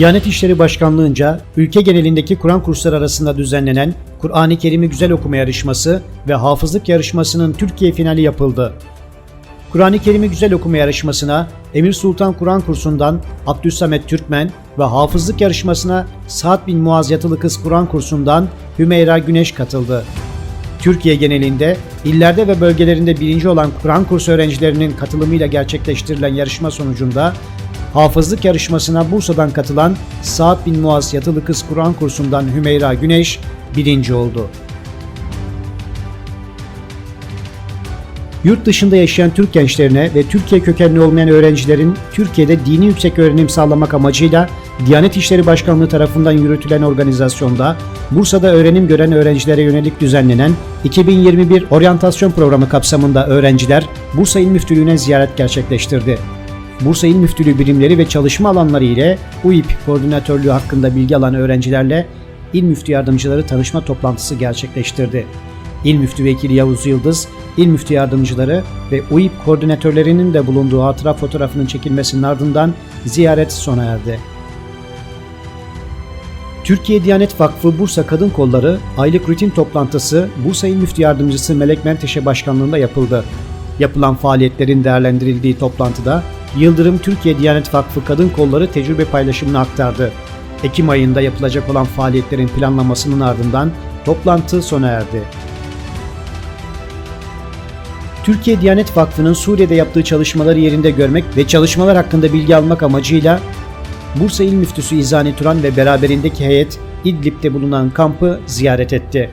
Diyanet İşleri Başkanlığı'nca ülke genelindeki Kur'an kursları arasında düzenlenen Kur'an-ı Kerim'i güzel okuma yarışması ve hafızlık yarışmasının Türkiye finali yapıldı. Kur'an-ı Kerim'i güzel okuma yarışmasına Emir Sultan Kur'an kursundan Abdülsamet Türkmen ve hafızlık yarışmasına Sa'd bin Muaz Yatılı Kız Kur'an kursundan Hümeyra Güneş katıldı. Türkiye genelinde illerde ve bölgelerinde birinci olan Kur'an kursu öğrencilerinin katılımıyla gerçekleştirilen yarışma sonucunda hafızlık yarışmasına Bursa'dan katılan Sa'd bin Muaz Yatılı Kız Kur'an kursundan Hümeyra Güneş birinci oldu. Yurt dışında yaşayan Türk gençlerine ve Türkiye kökenli olmayan öğrencilerin Türkiye'de dini yüksek öğrenim sağlamak amacıyla Diyanet İşleri Başkanlığı tarafından yürütülen organizasyonda Bursa'da öğrenim gören öğrencilere yönelik düzenlenen 2021 oryantasyon programı kapsamında öğrenciler Bursa İl Müftülüğü'ne ziyaret gerçekleştirdi. Bursa İl Müftülüğü birimleri ve çalışma alanları ile UİP koordinatörlüğü hakkında bilgi alan öğrencilerle İl Müftü Yardımcıları tanışma toplantısı gerçekleştirdi. İl Müftü Vekili Yavuz Yıldız, İl Müftü Yardımcıları ve UİP koordinatörlerinin de bulunduğu hatıra fotoğrafının çekilmesinin ardından ziyaret sona erdi. Türkiye Diyanet Vakfı Bursa Kadın Kolları aylık rutin toplantısı Bursa İl Müftü Yardımcısı Melek Menteşe Başkanlığında yapıldı. Yapılan faaliyetlerin değerlendirildiği toplantıda Yıldırım Türkiye Diyanet Vakfı Kadın Kolları tecrübe paylaşımını aktardı. Ekim ayında yapılacak olan faaliyetlerin planlamasının ardından toplantı sona erdi. Türkiye Diyanet Vakfı'nın Suriye'de yaptığı çalışmaları yerinde görmek ve çalışmalar hakkında bilgi almak amacıyla Bursa İl Müftüsü İzani Turan ve beraberindeki heyet İdlib'de bulunan kampı ziyaret etti.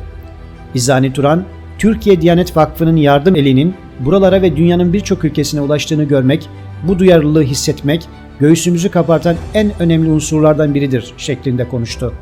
İzani Turan, Türkiye Diyanet Vakfı'nın yardım elinin buralara ve dünyanın birçok ülkesine ulaştığını görmek, bu duyarlılığı hissetmek, göğsümüzü kabartan en önemli unsurlardan biridir şeklinde konuştu.